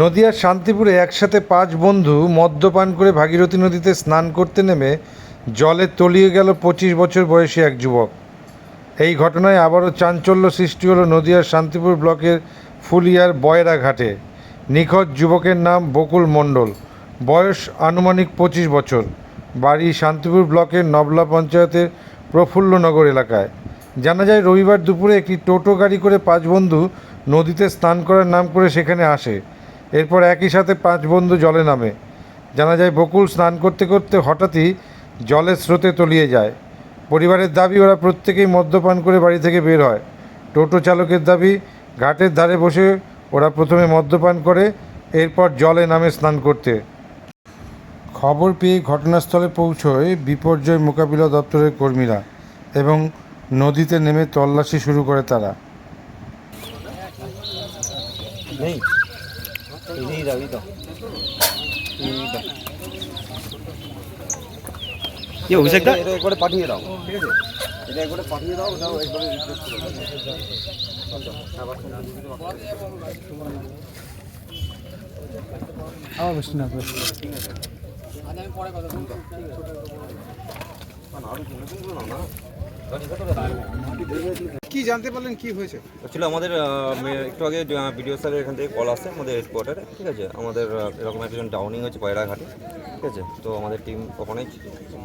নদিয়ার শান্তিপুরে একসাথে পাঁচ বন্ধু মদ্যপান করে ভাগীরথী নদীতে স্নান করতে নেমে জলে তলিয়ে গেল পঁচিশ বছর বয়সী এক যুবক। এই ঘটনায় আবারও চাঞ্চল্য সৃষ্টি হলো নদিয়ার শান্তিপুর ব্লকের ফুলিয়ার বয়রা ঘাটে। নিখোঁজ যুবকের নাম বকুল মণ্ডল। বয়স আনুমানিক পঁচিশ বছর। বাড়ি শান্তিপুর ব্লকের নবলা পঞ্চায়েতের প্রফুল্লনগর এলাকায়। জানা যায়, রবিবার দুপুরে একটি টোটো গাড়ি করে পাঁচ বন্ধু নদীতে স্নান করার নাম করে সেখানে আসে। এরপর একই সাথে পাঁচ বন্ধু জলে নামে। জানা যায়, বকুল স্নান করতে করতে হঠাৎই জলের স্রোতে তলিয়ে যায়। পরিবারের দাবি, ওরা প্রত্যেকেই মদ্যপান করে বাড়ি থেকে বের হয়। টোটো চালকের দাবি, ঘাটের ধারে বসে ওরা প্রথমে মদ্যপান করে, এরপর জলে নামে স্নান করতে। খবর পেয়ে ঘটনাস্থলে পৌঁছয় বিপর্যয় মোকাবিলা দপ্তরের কর্মীরা এবং নদীতে নেমে তল্লাশি শুরু করে তারা। Ini dah itu. Ini dah. ইয়ে অভিষেক দা এটা একবারে পাঠিয়ে দাও ঠিক আছে এটা একবারে পাঠিয়ে দাও ওটাও একবারে রিকোয়েস্ট করে দাও আমার বেশি না ঠিক আছে আমি পরে কথা বলব না আরও জন্য না কি জানতে পারলেন কি হয়েছে? অ্যাকচুয়ালি আমাদের একটু আগে ভিডিও স্যারের এখান থেকে কল আসে আমাদের হেডকোয়ার্টারে ঠিক আছে? আমাদের এরকম একজন ডাউনিং হয়েছে পয়রা ঘাটে ঠিক আছে? তো আমাদের টিম ওখানেই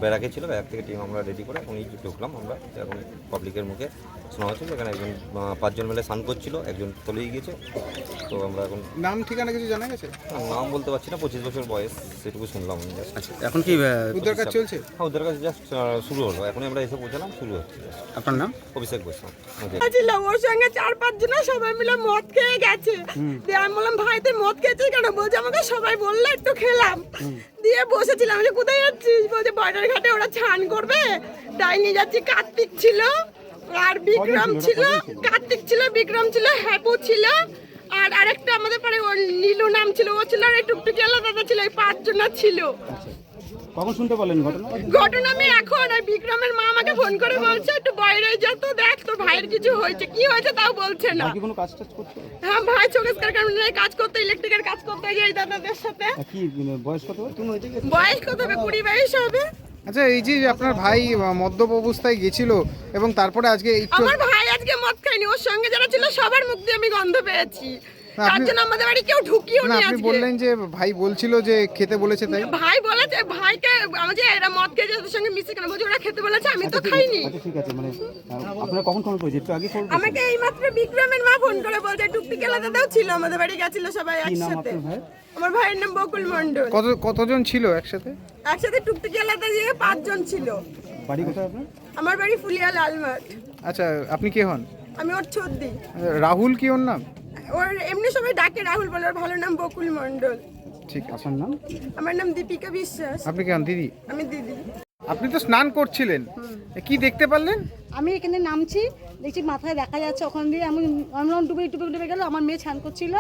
ব্যারাকে ছিল ব্যারাক থেকে টিম আমরা রেডি করে এখনই ঢুকলাম আমরা। এখন পাবলিকের মুখে শোনা হচ্ছে এখানে একজন পাঁচজন মিলে স্নান করছিল একজন তলিয়ে গিয়েছে। তো আমরা এখন নাম ঠিকানা কিছু জানা গেছে? নাম বলতে পারছি না পঁচিশ বছর বয়স সেটুকু শুনলাম। আচ্ছা এখন কি উদ্ধার কাজ চলছে? হ্যাঁ ওদের কাছে জাস্ট শুরু হলো। এখনই আমরা এসে পৌঁছালাম শুরু হচ্ছে আপনার নাম? অভিষেক বৈষ্ণব। ছিল ওর সঙ্গে চার পাঁচ জন সবাই মিলে মদ খেয়ে গেছে। দিয়ে আমি বললাম ভাই তুই মদ খেয়েছিস কেন? বলছে আমাকে সবাই বলল একটু খেলাম। দিয়ে বসেছিলাম যে কোথায় যাচ্ছিস? বলছে বর্ডার ঘাটে ওরা ছান করবে। তাই নিয়ে যাচ্ছি কার্তিক ছিল আর বিক্রম ছিল কার্তিক ছিল বিক্রম ছিল হ্যাপু ছিল আর আরেকটা আমাদের পরে নীলু নাম ছিল ও ছিল আর এই টুকটুকি আলাদা ছিল এই পাঁচজনা ছিল। কখন শুনতে পারলেন ঘটনা? ঘটনা আমি এখন আর বিক্রমের মা আমাকে ফোন করে বলছে একটু বাইরে যা তো দেখ তোর ভাইয়ের কিছু হয়েছে। কি হয়েছে তাও বলছে না। কি কোনো কাজ টাজ করছ? হ্যাঁ ভাই চোখের কারণে কাজ করতে ইলেকট্রিকের কাজ করতে যাই দাদাদের সাথে। কি মানে বয়স কত তুমি ওই বয়স কত হবে? কুড়ি বাইশ হবে। আচ্ছা এই যে আপনার ভাই মদ্যপ অবস্থায় গেছিল এবং তারপরে আজকে আমার ভাই আজকে মদ খায়নি ওর সঙ্গে যারা ছিল সবার মুখ দিয়ে আমি গন্ধ পেয়েছি। তার জন্য আমাদের বাড়ি কেউ ঢুকিও না আপনি বললেন যে ভাই বলছিল যে খেতে বলেছে তাই? ভাই বলেছে ভাইকে আমাদের এরা মদ খেয়ে ওদের সঙ্গে মিশে কেন? বলছে ওরা খেতে বলেছে আমি তো খাইনি। আচ্ছা ঠিক আছে মানে আপনারা কখন খবর পেয়েছে একটু আগে খবর আমাকে এইমাত্র বিক্রমের মা ফোন করে বলছে ছিল আমাদের বাড়ি গেছিল সবাই একসাথে। আমার ভাইয়ের নাম বকুল কত কতজন ছিল একসাথে? একসাথে টুকটুকি আলাদা দিয়ে পাঁচজন ছিল। বাড়ি কোথায় আপনার? আমার বাড়ি ফুলিয়া লালমাঠ। আচ্ছা আপনি কে হন? আমি ওর ছদ্দি। রাহুল কি ওর নাম? ওর এমনি সবাই ডাকে রাহুল বলে ওর ভালো নাম বকুল মন্ডল ঠিক আপনার নাম? আমার নাম দীপিকা বিশ্বাস। আপনি কে হন দিদি? আমি দিদি। আপনি তো স্নান করছিলেন। কি দেখতে পারলেন? আমি এখানে নামছি দেখছি মাথায় দেখা যাচ্ছে ওখান দিয়ে। আমি আমি ডুবে ডুবে ডুবে গেল আমার মেয়ে ছান করছিল।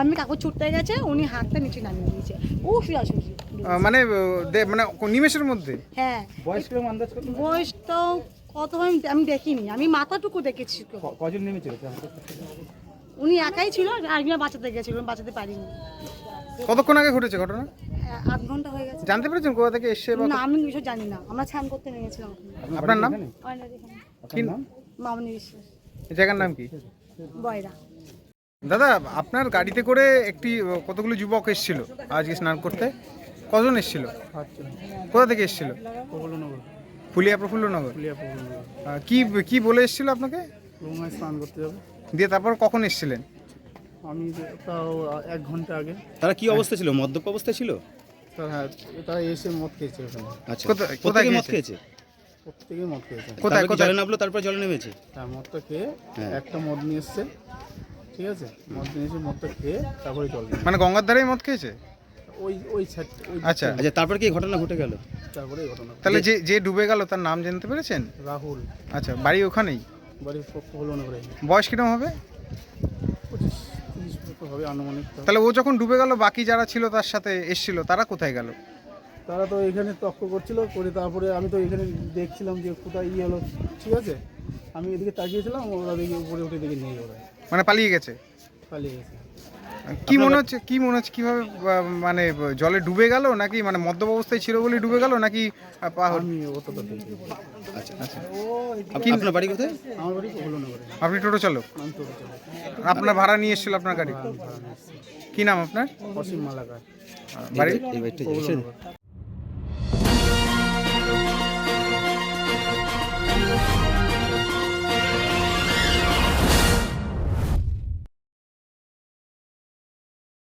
আমি কাকু ছুটতে গেছে উনি হাতটা নিচে নামিয়ে দিয়েছে। ও শুয়ে শুয়ে মানে মানে নিমেষের মধ্যে? হ্যাঁ। বয়স কীরকম আন্দাজ করতে বয়স তো কত আমি আমি দেখিনি। আমি মাথাটুকু দেখেছি কজন নেমেছিল? উনি একাই ছিল আর আমি বাঁচাতে গেছিলাম বাঁচাতে পারিনি। কতক্ষণ আগে ঘটেছে ঘটনা? আধ ঘণ্টা হয়ে গেছে। জানতে পেরেছেন কোথা থেকে এসছে বা না আমি কিছু জানি না। আমরা ছান করতে নেমেছিলাম। আপনার নাম। কি মামনি বিশ্বাস। এই জায়গার নাম কি? বয়রা। দাদা আপনার গাড়িতে করে একটি কতগুলো যুবক এসেছিল আজকে স্নান করতে? কজন এসেছিল? কোথা থেকে এসেছিল? ফুলিয়া প্রফুল্লনগর। কি কি বলে এসেছিল আপনাকে? গঙ্গায় স্নান করতে যাব। দিয়ে তারপর কখন এসেছিলেন? আমি তাও এক ঘণ্টা আগে। তারা কি অবস্থা ছিল? মদ্যপ অবস্থা ছিল? তার হ্যাঁ তারা এসে মদ খেয়েছে ওখানে। আচ্ছা। কোথায়- মদ খেয়েছে? প্রত্যেকেই মদ খেয়েছে। কোথায় জলে নামলো? তারপর জলে নেমেছে? হ্যাঁ মদটা খেয়ে হ্যাঁ। একটা মদ নিয়ে এসছে। ঠিক আছে? মদ নিয়ে এসে মদটা খেয়ে তারপরে জল। মানে গঙ্গার ধারেই মদ খেয়েছে? ওই ওই আচ্ছা। আচ্ছা তারপর কি এই ঘটনা ঘটে গেল? তারপরে ঘটনা। তাহলে যে যে ডুবে গেল তার নাম জানতে পেরেছেন? রাহুল। আচ্ছা বাড়ি ওখানেই? বাড়ির হলো না বয়স কিরম হবে? হবে আনুমানিক তাহলে ও যখন ডুবে গেল বাকি যারা ছিল তার সাথে এসছিল তারা কোথায় গেল? তারা তো এখানে তক্ক করছিল করে তারপরে আমি তো এখানে দেখছিলাম যে কোথায় ইয়ে হলো ঠিক আছে? আমি এদিকে তাকিয়েছিলাম ওরা দেখি উপরে উঠে দিকে নিয়ে গেল মানে পালিয়ে গেছে? পালিয়ে গেছে। কি মনে হচ্ছে কি মনে হচ্ছে কীভাবে মানে জলে ডুবে গেল নাকি মানে মদ্যপ অবস্থায় ছিল বলে ডুবে গেল নাকি আচ্ছা আচ্ছা। আপনার বাড়ি কোথায়? আমার বাড়ি প্রফুল্লনগরে আপনি টোটো চালক? আপনার ভাড়া নিয়ে এসেছিল আপনার গাড়ি? কি নাম আপনার? বাড়ি?